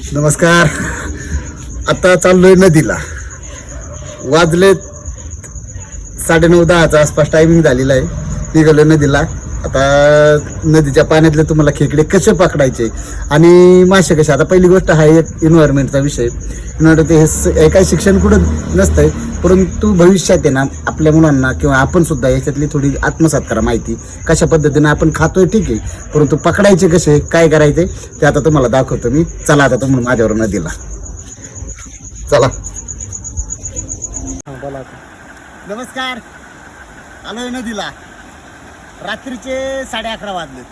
नमस्कार. आता चाललोय नदीला. वाजले साडेनऊ दहाचा आसपास टायमिंग झालेला आहे. निघालोय नदीला. आता नदीच्या पाण्यातले तुम्हाला खेकडे कसे पकडायचे? आणि मासे कसे? आता पहिली गोष्ट हा एक इन्व्हायरमेंटचा विषय इन्व्हायरमेंट हे स- हे शिक्षण कुठं नसतंय. परंतु भविष्यात आहे ना आपल्या मुलांना किंवा आपण सुद्धा याच्यातली थोडी आत्मसात करा माहिती. कशा पद्धतीने आपण खातोय ठीक आहे. परंतु पकडायचे कसे काय करायचे ते आता तुम्हाला दाखवतो मी. चला आता तुम्ही माझ्यावर नदीला चला. नमस्कार. आलोय नदीला. रात्रीचे साडे अकरा वाजले.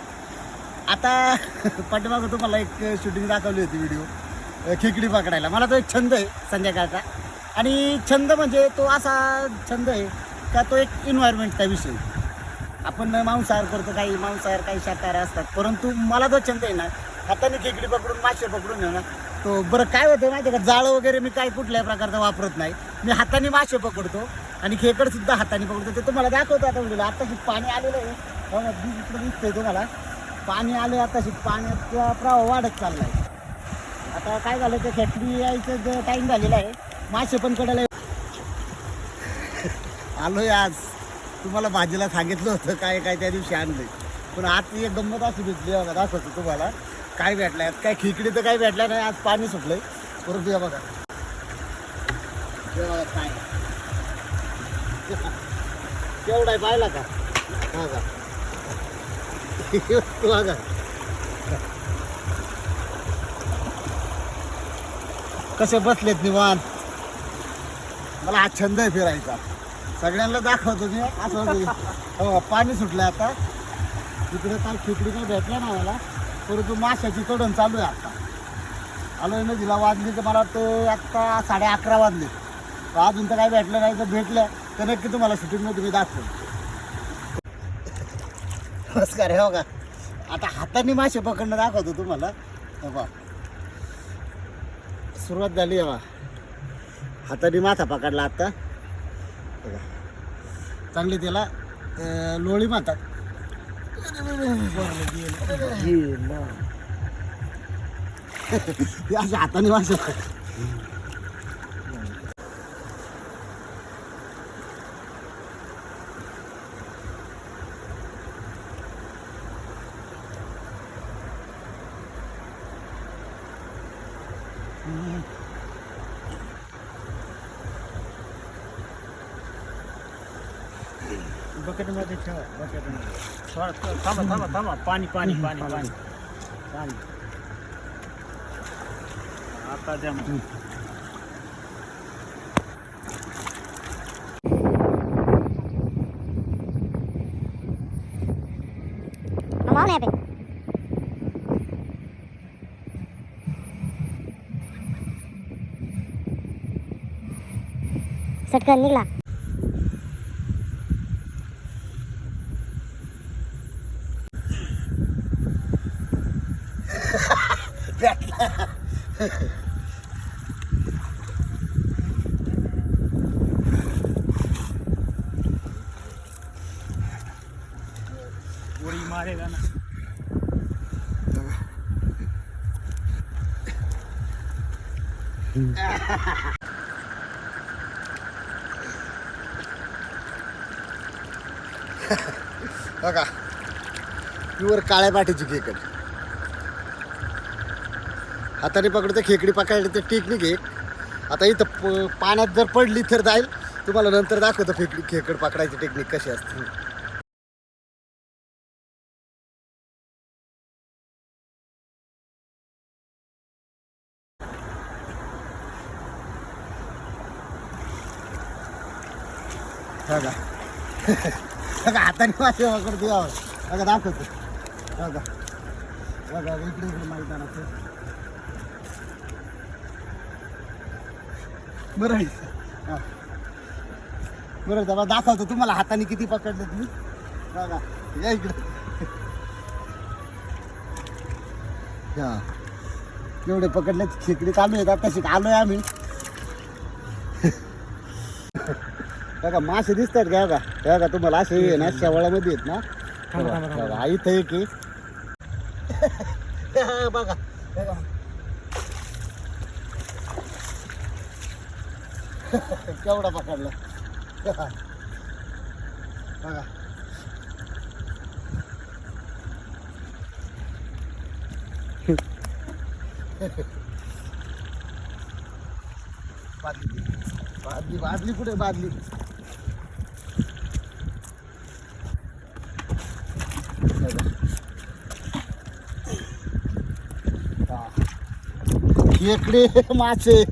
आता पाठीमागं तुम्हाला एक शूटिंग दाखवली होती व्हिडिओ खेकडी पकडायला. मला तो एक छंद आहे संध्याकाळचा. आणि छंद म्हणजे तो असा छंद आहे का तो एक इन्व्हायरमेंटचा विषय. आपण मांसाहार करतो काही मांसाहार काही शाकाहार असतात. परंतु मला जो छंद आहे ना हाताने खेकडी पकडून मासे पकडून आहे ना तो बरं काय होतं माहिती आहे का? जाळं वगैरे मी काही कुठल्याही प्रकारचा वापरत नाही. मी हाताने मासे पकडतो आणि खेकडसुद्धा हाताने पकडतो. ते तुम्हाला दाखवतो आता म्हणजे आताशी पाणी आलेलं आहे. बघा, दि- आहे दिसतंय तुम्हाला. पाणी आले आताशी. पाण्याचा प्रवाह वाढत चाललाय. आता काय झालं ते खेकडी यायचं टाईम झालेला आहे. मासे पण कडायला आलोय आज. तुम्हाला भाजीला सांगितलं होतं काय काय त्या दिवशी आणलं पण आज एक गंमत असू भेटली बघा दाखवतो तुम्हाला. काय भेटलं आज काय खिकडी तर काय भेटलं नाही आज पाणी सुटलंय. परत या बघा. काय? केवढा आहे पाहिला का? का तू बघा. कसे बसलेत निवांत. मला हा छंद आहे फिरायचा. सगळ्यांना दाखवतो मी. असं हो पाणी सुटलं आता. तिकडे काल खिकडी काही भेटला ना मला. परंतु माशाची तोडण चालू आहे आता. आलोय नदीला वाजली तर मला वाटतं आत्ता साडे अकरा वाजले. अजून तर काही भेटलं नाही तर भेटलं तर नक्की तुम्हाला शूटिंगमध्ये मी दाखवतो नमस्कार हे बघा. आता हाताने मासे पकडणं दाखवतो तुम्हाला. बा सुरुवात झाली आहे बा हाताने माथा पकडला आता. बघा. चांगली त्याला लोळी म्हणतात हाताने मासे बकेटमध्ये ठेवा बकेटमध्ये. थोडा थांबा थांबा थांबा. पाणी पाणी पाणी पाणी. पाणी आता द्या. सटकन निघला. उडी मारेगा ना। बघा प्युअर काळ्या पाठीची खेकड हाताने पकडते खेकडी पकडायला तर टेक्निक आहे. आता इथं प- पाण्यात जर पडली तर जाईल. तुम्हाला नंतर दाखवतो खेकडी खेकड पकडायची टेक्निक कशी असते. बघा. हाताने मासे पकडते बघा दाखवतो. बघा. बघा इकडे इकडे मैदानाचं बरं आहे. हा. बरं तेव्हा दाखवतो तुम्हाला हाताने किती पकडले तुम्ही बघा या इकडे हा केवढे पकडले खेकडे चालू आहेत आता शिक आलोय आम्ही बघा मासे दिसतात का बघा हे बघा तुम्हाला असे आहे ना शेवाळ्यामध्ये आहेत ना. बघा, इथं एक आहे. हा, बघा बघा केवढा पकडला? बघा. बादली. बादली बादली कुठे बादली? हा. खेकडे मासे.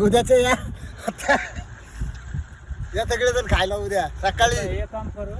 उद्याचे या. आता या सगळे जण खायला उद्या. सकाळी. हे काम करू.